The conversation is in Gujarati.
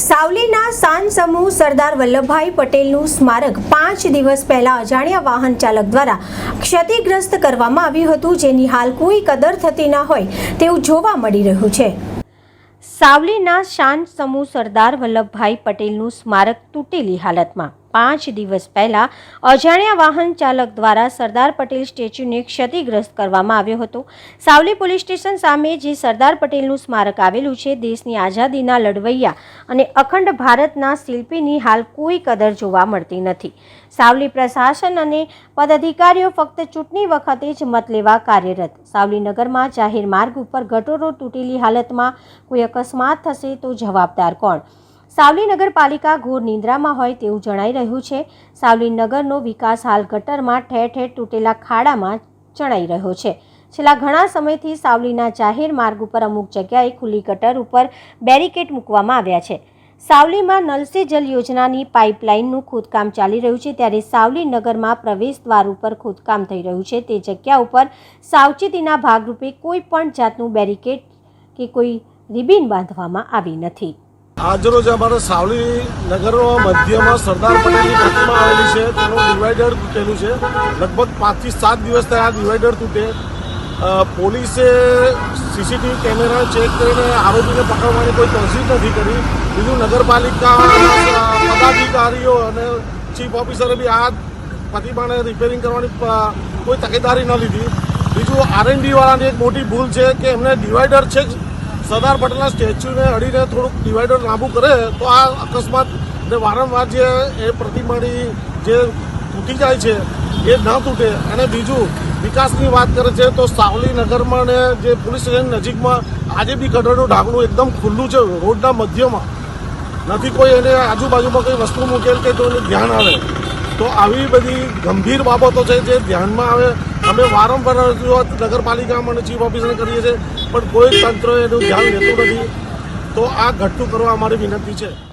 સાવલીના સાન સમૂહ સરદાર વલ્લભભાઈ પટેલનું સ્મારક પાંચ દિવસ પહેલા અજાણ્યા વાહન ચાલક દ્વારા ક્ષતિગ્રસ્ત કરવામાં આવ્યું હતું, જેની હાલ કોઈ કદર થતી ન હોય તેવું જોવા મળી રહ્યું છે. સાવલીના શાંત સમૂહ સરદાર વલ્લભભાઈ પટેલનું સ્મારક તૂટેલી હાલતમાં. પાંચ દિવસ પહેલા અજાણ્યા વાહન ચાલક દ્વારા સરદાર પટેલ સ્ટેચ્યુને ક્ષતિગ્રસ્ત કરવામાં આવ્યો હતો. સાવલી પોલીસ સ્ટેશન સામે જે સરદાર પટેલનું સ્મારક આવેલું છે, દેશની આઝાદીના લડવૈયા અને અખંડ ભારતના શિલ્પીની હાલ કોઈ કદર જોવા મળતી નથી. સાવલી પ્રશાસન અને પદાધિકારીઓ ફક્ત ચૂંટણી વખતે જ મત લેવા કાર્યરત. સાવલી નગરમાં જાહેર માર્ગ ઉપર ગટોરો તૂટેલી હાલતમાં કોઈ અકસ્માત થશે તો જવાબદાર કોણ? સાવલી નગરપાલિકા ઘોર નિંદ્રામાં હોય તેવું જણાઈ રહ્યું છે. સાવલી નગરનો વિકાસ હાલ ગટરમાં ઠેર ઠેર તૂટેલા ખાડામાં ચણાઈ રહ્યો છે. છેલ્લા ઘણા સમયથી સાવલીના જાહેર માર્ગ ઉપર અમુક જગ્યાએ ખુલ્લી ગટર ઉપર બેરિકેડ મૂકવામાં આવ્યા છે. સાવલીમાં નલસે જલ યોજનાની પાઇપલાઇનનું ખોદકામ ચાલી રહ્યું છે. ત્યારે સાવલી નગરમાં પ્રવેશ દ્વાર ઉપર ખોદકામ થઈ રહ્યું છે. તે જગ્યા ઉપર સાવચેતીના ભાગરૂપે કોઈ પણ જાતનું બેરિકેડ કે કોઈ રિબિન બાંધવામાં આવી નથી. આજરોજ અમારે સાવલી નગરનો મધ્યમાં સરદાર પટેલની પ્રતિમા આવેલી છે. તેનું ડિવાઈડર તૂટેલું છે. લગભગ પાંચથી સાત દિવસ થયા આ ડિવાઈડર તૂટે. પોલીસે સીસીટીવી કેમેરા ચેક કરીને આરોપીને પકડવાની કોઈ કોશિશ નથી કરી. બીજું નગરપાલિકા પદાધિકારીઓ અને ચીફ ઓફિસરે બી આ પ્રતિમાને રિપેરિંગ કરવાની કોઈ તકેદારી ન લીધી. બીજું આરએનડીવાળાની એક મોટી ભૂલ છે કે એમને ડિવાઈડર છે સરદાર પટેલના સ્ટેચ્યુને અડીને થોડુંક ડિવાઈડર લાંબુ કરે, તો આ અકસ્માત ને વારંવાર જે એ પ્રતિમાની જે તૂટી જાય છે, એ ન તૂટે. અને બીજું, વિકાસની વાત કરે છે, તો સાવલી નગરમાં ને જે પોલીસ સ્ટેશન નજીકમાં આજે બી ગટરનું ઢાંકણું એકદમ ખુલ્લું છે, રોડના મધ્યમાં. નથી કોઈ એને આજુબાજુમાં કંઈ વસ્તુ મૂકેલ કે તો એને ધ્યાન આવે. તો આવી બધી ગંભીર બાબતો છે જે ધ્યાનમાં આવે અમે વારંવાર રજૂઆત નગરપાલિકામાં અને ચીફ ઓફિસરને કરીએ છીએ, પણ કોઈ તંત્ર એનું ધ્યાન લેતું નથી. તો આ ઘટતું કરવા અમારી વિનંતી છે.